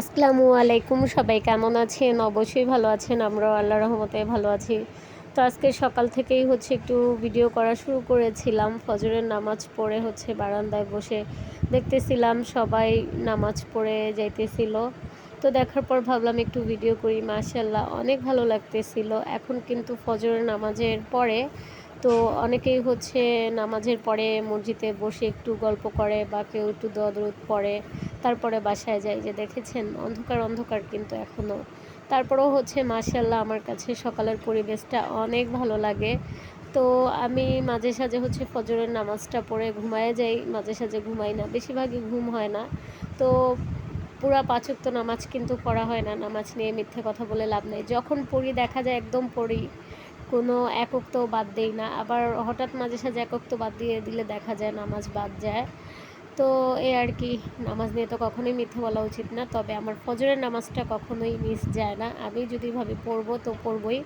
আসসালামু আলাইকুম, সবাই কেমন আছেন? অবশ্যই ভালো আছেন, আমরাও আল্লাহ রহমতে ভালো আছি। তো আজকে সকাল থেকেই হচ্ছে একটু ভিডিও করা শুরু করেছিলাম। ফজরের নামাজ পড়ে হচ্ছে বারান্দায় বসে দেখতেছিলাম, সবাই নামাজ পড়ে যাইতেছিল। তো দেখার পর ভাবলাম একটু ভিডিও করি মাশাল্লাহ অনেক ভালো লাগতেছিল। এখন কিন্তু ফজরের নামাজের পরে, তো অনেকেই হচ্ছে নামাজের পরে মসজিদে বসে একটু গল্প করে বা কেউ একটু দদরুদ পড়ে। তারপরে বাসায় যাই যে দেখেছেন, অন্ধকার অন্ধকার কিন্তু এখনও তারপরেও হচ্ছে মাশাল্লাহ আমার কাছে সকালের পরিবেশটা অনেক ভালো লাগে। তো আমি মাঝে সাঝে হচ্ছে ফজরের নামাজটা পড়ে ঘুমায় যাই, মাঝে সাঝে ঘুমাই না, বেশিরভাগই ঘুম হয় না। তো পুরা পাঁচক তো নামাজ কিন্তু পড়া হয় না, নামাজ নিয়ে মিথ্যে কথা বলে লাভ নেই। যখন পড়ি, দেখা যায় একদম পড়ি, কোনো একক তো বাদ দেই না। আবার হঠাৎ মাঝে সাঝে একক তো বাদ দিয়ে দিলে দেখা যায় নামাজ বাদ যায়। তো এ আর কি, নামাজ নিয়ে তো কখনোই মিথ্যে বলা উচিত না। তবে আমার ফজরের নামাজটা কখনোই মিস যায় না। আমি যদি ভাবি পড়ব তো পড়বই।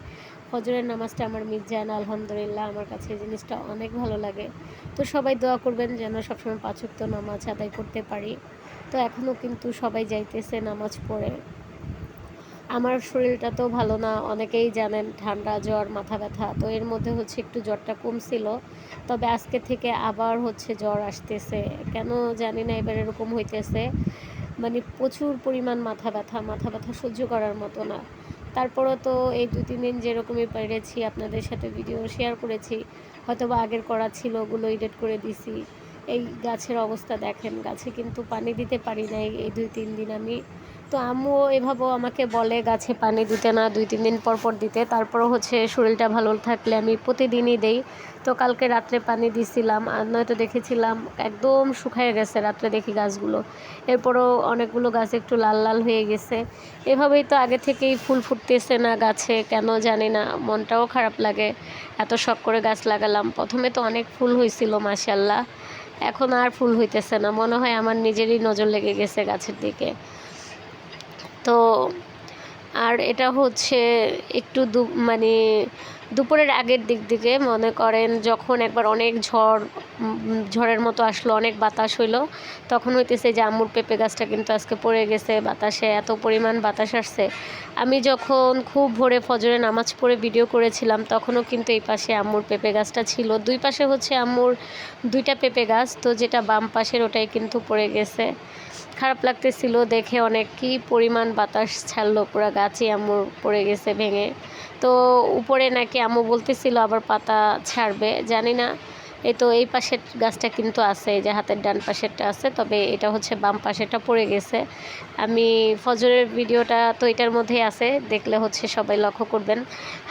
ফজরের নামাজটা আমার মিস যায় না, আলহামদুলিল্লাহ। আমার কাছে এই জিনিসটা অনেক ভালো লাগে। তো সবাই দোয়া করবেন যেন সবসময় পাঁচক্ত নামাজ আদায় করতে পারি। তো এখনও কিন্তু সবাই যাইতেছে নামাজ পড়ে। আমার শরীরটা তো ভালো না, অনেকেই জানেন ঠান্ডা, জ্বর, মাথা ব্যথা, তো এর মধ্যে হচ্ছে একটু জ্বরটা কমছিল। তবে আজকে থেকে আবার হচ্ছে জ্বর আসতেছে। কেন জানি না, এবার এরকম হইতেছে। মানে প্রচুর পরিমাণ মাথা ব্যথা মাথা ব্যথা সহ্য করার মতো না। তারপরও তো এই দু, তিন দিন যেরকমই পেরেছি, আপনাদের সাথে ভিডিও শেয়ার করেছি হয়তো বা আগের করা ছিল, ওগুলো এডিট করে দিছি। এই গাছের অবস্থা দেখেন, গাছে কিন্তু পানি দিতে পারি নাই এই দুই তিন দিন আমি। তো আম্মু এভাবেও আমাকে বলে গাছে পানি দিতে না, দুই, তিন দিন পর পর দিতে। তারপরও হচ্ছে শরীরটা ভালো থাকলে আমি প্রতিদিনই দেই। তো কালকে রাত্রে পানি দিছিলাম, আর নয়তো দেখেছিলাম একদম শুকায় গেছে, রাত্রে দেখি গাছগুলো। এরপরও অনেকগুলো গাছ একটু লাল লাল হয়ে গেছে। এভাবেই তো আগে থেকেই ফুল ফুটতেছে না গাছে, কেন জানি না, মনটাও খারাপ লাগে। এত শখ করে গাছ লাগালাম। প্রথমে তো অনেক ফুল হয়েছিল মাসাল্লাহ এখন আর ফুল হইতেছে না। মনে হয় আমার নিজেরই নজর লেগে গেছে গাছের দিকে। তো আর এটা হচ্ছে একটু দু মানে দুপুরের আগের দিক দিকে মনে করেন যখন একবার অনেক ঝড় ঝড়ের মতো আসলো, অনেক বাতাস হইল, তখন হইতেছে যে আম্মুর পেঁপে গাছটা কিন্তু আজকে পড়ে গেছে, বাতাসে এত পরিমাণ বাতাস আসছে। আমি যখন খুব ভোরে ফজরে নামাজ পড়ে ভিডিও করেছিলাম, তখনও কিন্তু এই পাশে আম্মুর পেঁপে গাছটা ছিল। দুই পাশে হচ্ছে আম্মুর দুইটা পেঁপে গাছ, তো যেটা বাম পাশের ওটাই কিন্তু পড়ে গেছে। খারাপ লাগতেছিল দেখে অনেক কি পরিমাণ বাতাস ছাড়লো, পুরো গাছই আম্মুর পড়ে গেছে ভেঙে। তো উপরে নাকি আম্মু বলতেছিল আবার পাতা ছাড়বে জানি না। এই তো এই পাশের গাছটা কিন্তু আছে যে হাতের ডান পাশেরটা আছে, তবে এটা হচ্ছে বাম পাশেরটা পড়ে গেছে। আমি ফজরের ভিডিওটা তো এটার মধ্যেই আছে, দেখলে হচ্ছে সবাই লক্ষ্য করবেন,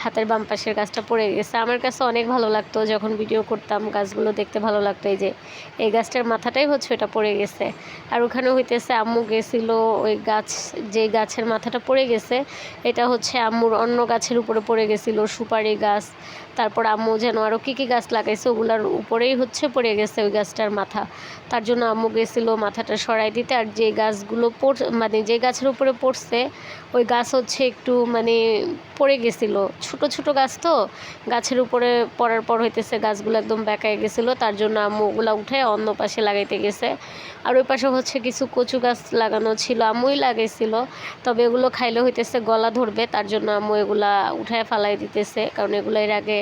হাতের বাম পাশের গাছটা পড়ে গেছে। আমার কাছে অনেক ভালো লাগতো যখন ভিডিও করতাম, গাছগুলো দেখতে ভালো লাগতো, এই যে এই গাছটার মাথাটাই হচ্ছে ওটা পড়ে গেছে। আর ওখানে হইতেছে আম্মু গেছিল, ওই গাছ যে গাছের মাথাটা পড়ে গেছে, এটা হচ্ছে আম্মুর অন্য গাছের উপরে পড়ে গেছিল, সুপারি গাছ তারপর আম্মু যেন আরও কী কী গাছ লাগাইছে, ওগুলার উপরেই হচ্ছে পড়ে গেছে ওই গাছটার মাথা। তার জন্য আম্মু গেছিল মাথাটা সরাই দিতে আর যে গাছগুলো পড় মানে যে গাছের উপরে পড়ছে, ওই গাছ হচ্ছে একটু মানে পড়ে গেছিল। ছোট ছোট গাছ তো, গাছের উপরে পড়ার পর হইতেছে গাছগুলো একদম বেঁকায় গেছিল, তার জন্য আম্মু ওগুলা উঠে অন্য পাশে লাগাইতে গেছে। আর ওই পাশে হচ্ছে কিছু কচু গাছ লাগানো ছিল, আম্মুই লাগাইছিল, তবে এগুলো খাইলে হইতেছে গলা ধরবে, তার জন্য আম্মু এগুলা উঠায় ফালাই দিতেছে, কারণ এগুলো এর আগে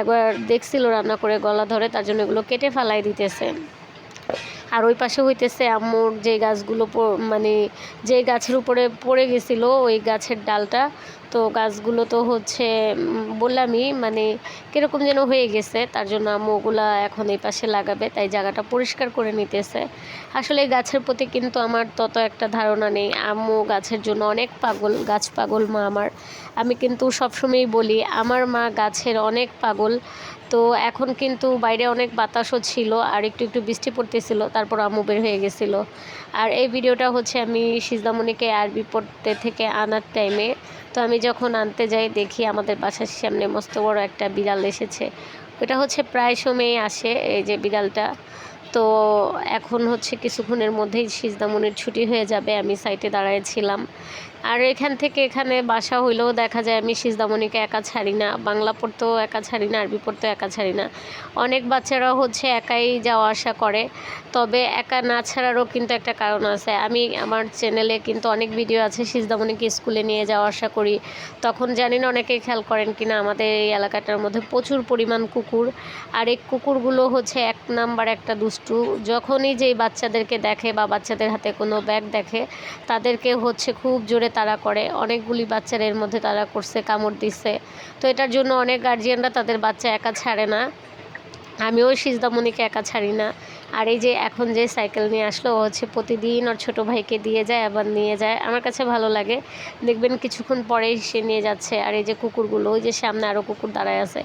একবার দেখছিল রান্না করে গলা ধরে তার জন্য এগুলো কেটে ফেলাই দিতেছে। আর ওই পাশে হইতেছে আম্মুর যে গাছগুলো মানে যে গাছের উপরে পড়ে গেছিল, ওই গাছের ডালটা। তো গাছগুলো তো হচ্ছে বললামই মানে কীরকম যেন হয়ে গেছে। তার জন্য আম্মু ওগুলা এখন এই পাশে লাগাবে, তাই জায়গাটা পরিষ্কার করে নিতেছে। আসলে এই গাছের প্রতি কিন্তু আমার তত একটা ধারণা নেই। আম্মু গাছের জন্য অনেক পাগল, গাছ পাগল মা আমার। আমি কিন্তু সবসময়ই বলি, আমার মা গাছের অনেক পাগল। তো এখন কিন্তু বাইরে অনেক বাতাসও ছিল আর একটু একটু বৃষ্টি পড়তেছিল, তারপর আম্মু বের হয়ে গেছিল। আর এই ভিডিওটা হচ্ছে আমি সিজদামণিকে আরবি পড়তে থেকে আনার টাইমে তো আমি যখন আনতে যাই, দেখি আমাদের বাসার সামনে মস্ত বড় একটা বিড়াল এসেছে। ওটা হচ্ছে প্রায় সময়ই আসে এই যে বিড়ালটা। তো এখন হচ্ছে কিছুক্ষণের মধ্যেই সিজদামনির ছুটি হয়ে যাবে, আমি সাইটে দাঁড়াইছিলাম আর এখান থেকে এখানে বাসা হইলেও দেখা যায় আমি সিজদামণিকে একা ছাড়ি না, বাংলা পড়তেও একা ছাড়ি না, আরবি পড়তেও একা ছাড়ি না। অনেক বাচ্চারা হচ্ছে একাই যাওয়া আসা করে, তবে একা না ছাড়ারও কিন্তু একটা কারণ আছে। আমি আমার চ্যানেলে কিন্তু অনেক ভিডিও আছে সিজদামণিকে স্কুলে নিয়ে যাওয়া আসা করি। তখন জানি না অনেকেই খেয়াল করেন কি না আমাদের এই এলাকাটার মধ্যে প্রচুর পরিমাণ কুকুর। আর এই কুকুরগুলো হচ্ছে এক নাম্বার একটা দুষ্টু যখনই যেই বাচ্চাদেরকে দেখে বা বাচ্চাদের হাতে কোনো ব্যাগ দেখে, তাদেরকে হচ্ছে খুব জোরে তারা করে। অনেকগুলি বাচ্চার এর মধ্যে তারা করছে, কামড় দিছে তো এটার জন্য অনেক গার্জিয়ানরা তাদের বাচ্চা একা ছাড়ে না। আমিও সিজদামণিকে একা ছাড়ি না। আর এই যে এখন যে সাইকেল নিয়ে আসলো, ও হচ্ছে প্রতিদিন ওর ছোটো ভাইকে দিয়ে যায়, আবার নিয়ে যায়। আমার কাছে ভালো লাগে। দেখবেন কিছুক্ষণ পরেই সে নিয়ে যাচ্ছে। আর এই যে কুকুরগুলো, ওই যে সামনে আরও কুকুর দাঁড়ায় আছে।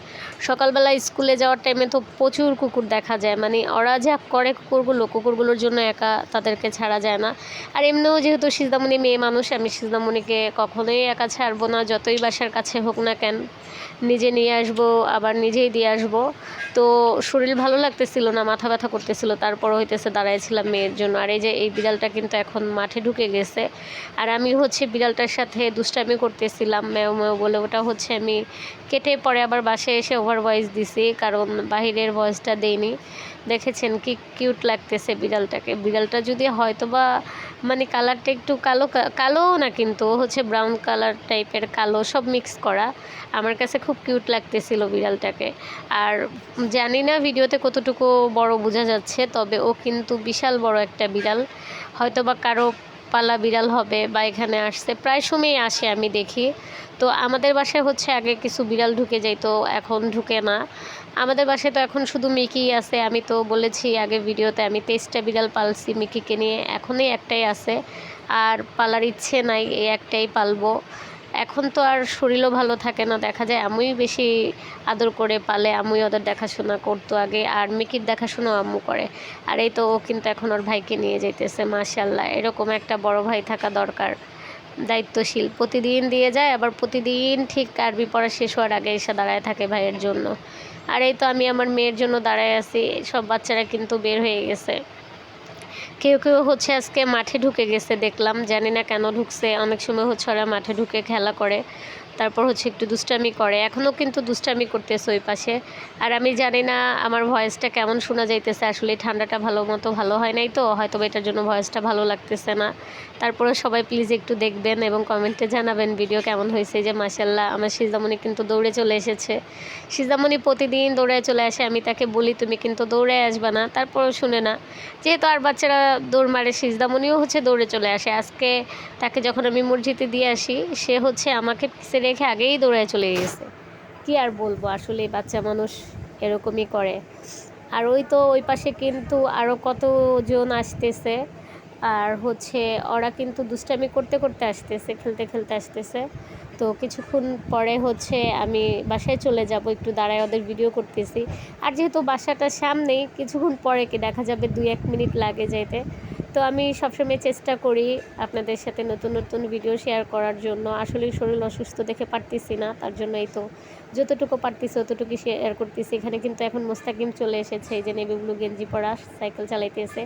সকালবেলা স্কুলে যাওয়ার টাইমে তো প্রচুর কুকুর দেখা যায়। মানে ওরা যা করে কুকুরগুলো, কুকুরগুলোর জন্য একা তাদেরকে ছাড়া যায় না। আর এমনিও যেহেতু সিজদামণি মেয়ে মানুষ, আমি সিজদামণিকে কখনোই একা ছাড়বো না। যতই বাসার কাছে হোক না কেন, নিজে নিয়ে আসব, আবার নিজেই দিয়ে আসব। তো শরীর ভালো লাগতেছিল না, মাথা ব্যথা করতেছিল। তারপর হইতেছে দাঁড়াইছিলাম মেয়ের জন্য। আর এই যে এই বিড়ালটা কিন্তু এখন মাঠে ঢুকে গেছে। আর আমি হচ্ছে বিড়ালটার সাথে দুষ্টামি করতেছিলাম মেও মেও বলে ওটা হচ্ছে আমি কেটে পরে আবার বাসায় এসে ওভার ভয়েস দিছি, কারণ বাহিরের ভয়েসটা দেইনি। দেখেছেন কি কিউট লাগতেছে বিড়ালটাকে। বিড়ালটা যদি হয়তো বা মানে কালারটা একটু কালো কালো না কিন্তু হচ্ছে ব্রাউন কালার টাইপের কালো, সব মিক্স করা। আমার কাছে খুব কিউট লাগতেছিল বিড়ালটাকে। আর জানি না ভিডিওতে কতটুকু বড় বোঝা যাচ্ছে, তবে ও কিন্তু বিশাল বড় একটা বিড়াল। হয়তো বা কারও পালা বিড়াল হবে বা এখানে আসছে, প্রায় সময়ই আসে আমি দেখি। তো আমাদের বাসায় হচ্ছে আগে কিছু বিড়াল ঢুকে যাইতো, এখন ঢুকে না। আমাদের বাসায় তো এখন শুধু মিকি আছে, আমি তো বলেছি আগে ভিডিওতে আমি তেইশটা বিড়াল পালছি মিকিকে নিয়ে, এখনই একটাই আছে। আর পালার ইচ্ছে নাই, এই একটাই পালবো। এখন তো আর শরীরও ভালো থাকে না, দেখা যায় আমিই বেশি আদর করে পালে আমি ওদের দেখাশোনা করতো আগে, আর মিকির দেখাশোনাও আম্মু করে। আর এই তো ও কিন্তু এখন ওর ভাইকে নিয়ে যেতেছে মাশাল্লাহ এরকম একটা বড় ভাই থাকা দরকার, দায়িত্বশীল। প্রতিদিন দিয়ে যায়, আবার প্রতিদিন ঠিক আরবি পড়া শেষ হওয়ার আগে এসে দাঁড়ায় থাকে ভাইয়ের জন্য। আর এই তো আমি আমার মেয়ের জন্য দাঁড়ায় আছি, সব বাচ্চারা কিন্তু বের হয়ে গেছে। কেউ কেউ হচ্ছে আজকে মাঠে ঢুকে গেছে, দেখলাম। জানি না কেন ঢুকছে। অনেক সময় হচ্ছে ওরা মাঠে ঢুকে খেলা করে। তারপর হচ্ছে একটু দুষ্টামি করে। এখনও কিন্তু দুষ্টামি করতেছে ওই পাশে। আর আমি জানি না আমার ভয়েসটা কেমন শোনা যাইতেছে। আসলে ঠান্ডাটা ভালো মতো ভালো হয় নাই তো হয়তো এটার জন্য ভয়েসটা ভালো লাগতেছে না। তারপরে সবাই প্লিজ একটু দেখবেন এবং কমেন্টে জানাবেন ভিডিও কেমন হয়েছে। যে মাসাল্লাহ আমার সিজামণি কিন্তু দৌড়ে চলে এসেছে। সিজামণি প্রতিদিন দৌড়ে চলে আসে, আমি তাকে বলি, তুমি কিন্তু দৌড়ে আসবে না। তারপরেও শুনে না। যেহেতু আর বাচ্চারা দৌড় মারে, সিজদামণিও হচ্ছে দৌড়ে চলে আসে। আজকে তাকে যখন আমি মসজিদে দিয়ে আসি, সে হচ্ছে আমাকে রেখে আগেই দৌড়ায় চলে গেছে। কি আর বলব আসলে বাচ্চা মানুষ এরকমই করে। আর ওই তো ওই পাশে কিন্তু আরও কতজন আসতেছে। আর হচ্ছে ওরা কিন্তু দুষ্টামি করতে করতে আসতেছে, খেলতে খেলতে আসতেছে। তো কিছুক্ষণ পরে হচ্ছে আমি বাসায় চলে যাব, একটু দাঁড়ায় ওদের ভিডিও করতেছি। আর যেহেতু বাসাটা সামনেই, কিছুক্ষণ পরে কি দেখা যাবে দুই এক মিনিট লাগে যেতে তো আমি সবসময় চেষ্টা করি আপনাদের সাথে নতুন নতুন ভিডিও শেয়ার করার জন্য। আসলে শরীর অসুস্থ দেখে পারতেছি না, তার জন্য এই তো যতটুকু পারতেছি ততটুকু শেয়ার করতেছি। এখানে কিন্তু এখন মোস্তাকিম চলে এসেছে, এই যে নেবি ব্লু গেঞ্জি পরা সাইকেল চালাইতেছে।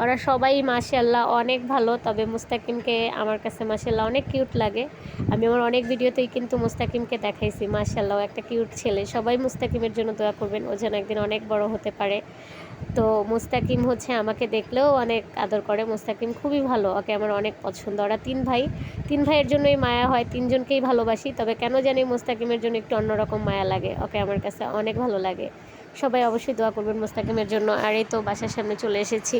ওরা সবাই মাশাল্লাহ অনেক ভালো, তবে মুস্তাকিমকে আমার কাছে মাশাল্লাহ অনেক কিউট লাগে। আমি আমার অনেক ভিডিওতেই কিন্তু মুস্তাকিমকে দেখাইছি মাশাল্লাহ একটা কিউট ছেলে। সবাই মুস্তাকিমের জন্য দোয়া করবেন, ও যেন একদিন অনেক বড় হতে পারে। তো মুস্তাকিম হচ্ছে আমাকে দেখলেও অনেক আদর করে। মুস্তাকিম খুবই ভালো, ওকে আমার অনেক পছন্দ। ওরা তিন ভাই। তিন ভাইয়ের জন্যই মায়া হয়, তিনজনকেই ভালোবাসি। তবে কেন জানি মুস্তাকিমের জন্য একটু অন্যরকম মায়া লাগে। ওকে আমার কাছে অনেক ভালো লাগে। সবাই অবশ্যই দোয়া করবেন মুস্তাকিমের জন্য। আর এই তো বাসার সামনে চলে এসেছি।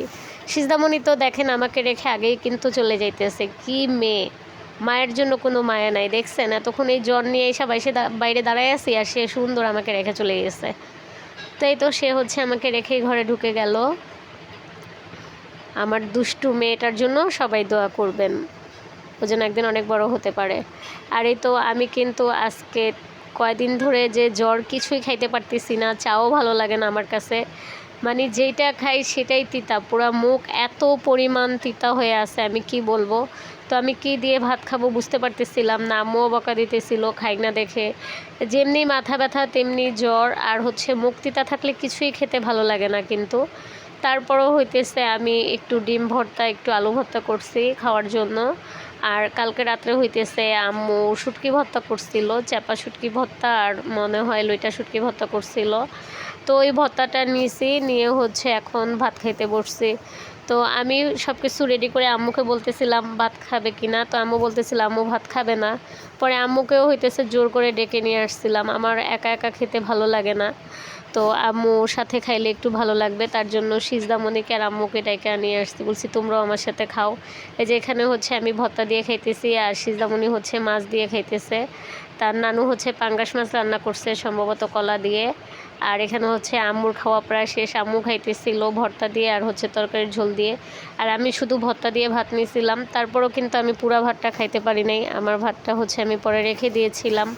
সিজদামণি তো দেখেন আমাকে রেখে আগেই কিন্তু চলে যাইতেছে। কি মেয়ে। মায়ের জন্য কোনো মায়া নাই। দেখছেন? এতক্ষণ এই জ্বর নিয়ে এসে বাইরে দাঁড়ায় আছি আর সে সুন্দর আমাকে রেখে চলে গেছে। তাই তো সে হচ্ছে আমাকে রেখে ঘরে ঢুকে গেল। আমার দুষ্টু মেয়েটার জন্য সবাই দোয়া করবেন। ও যেন একদিন অনেক বড় হতে পারে। আর এই তো আমি কিন্তু আজকে কয়দিন ধরে যে জ্বর কিছুই খাইতে পারতেছি না, চাও ভালো লাগে না আমার কাছে। মানে যেটা খাই সেটাই তিতা, পুরো মুখ এত পরিমাণ তিতা হয়ে আছে, আমি কি বলব? তো আমি কি দিয়ে ভাত খাব বুঝতে পারতেছিলাম না, আম্মুও বকা দিতেছিল, খাই না দেখে। যেমনি মাথা ব্যথা, তেমনি জ্বর, আর হচ্ছে মুখ তিতা থাকলে কিছুই খেতে ভালো লাগে না কিন্তু। তারপরও হইতেছে আমি একটু ডিম ভর্তা, একটু আলু ভর্তা করছি খাওয়ার জন্য। আর কালকে রাত্রে হইতেছে আম্মু শুটকি ভর্তা করছিল চাপা শুটকি ভর্তা আর মনে হয় লইটা শুটকি ভর্তা করছিল। তো ওই ভর্তাটা নিয়েছি নিয়ে হচ্ছে এখন ভাত খাইতে বসছি। তো আমি সব কিছু রেডি করে আম্মুকে বলতেছিলাম, ভাত খাবে কি না তো আম্মু বলতেছিল, আম্মু ভাত খাবে না। পরে আম্মুকেও হইতেছে জোর করে ডেকে নিয়ে আসছিলাম, আমার একা একা খেতে ভালো লাগে না। তো আম্মু সাথে খাইলে একটু ভালো লাগবে, তার জন্য সিজদামণিকে আর আম্মুকে ডেকে নিয়ে আসছি। বলছি, তোমরাও আমার সাথে খাও। এই যে এখানে হচ্ছে আমি ভর্তা দিয়ে খাইতেছি আর সিজদামণি হচ্ছে মাছ দিয়ে খাইতেছে। তার নানু হচ্ছে পাঙ্গাস মাছ রান্না করছে সম্ভবত কলা দিয়ে। আর এখানে হচ্ছে আম্মুর খাওয়া প্রায় শেষ। আম্মু খাইতেছিল ভর্তা দিয়ে আর হচ্ছে তরকারির ঝোল দিয়ে। আর আমি শুধু ভর্তা দিয়ে ভাত নিয়েছিলাম, তারপরও কিন্তু আমি পুরা ভাতটা খাইতে পারি নাই। আমার ভাতটা হচ্ছে আমি পরে রেখে দিয়েছিলাম।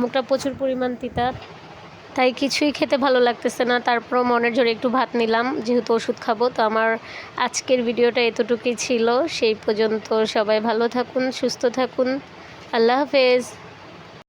মুখটা প্রচুর পরিমাণ তিতা। তাই কিছুই খেতে ভালো লাগতেছে না। তারপরও মনের জোরে একটু ভাত নিলাম, যেহেতু ওষুধ খাব, তো আমার আজকের ভিডিওটা এতটুকুই ছিল। সেই পর্যন্ত সবাই ভালো থাকুন, সুস্থ থাকুন। আল্লাহ হাফেজ।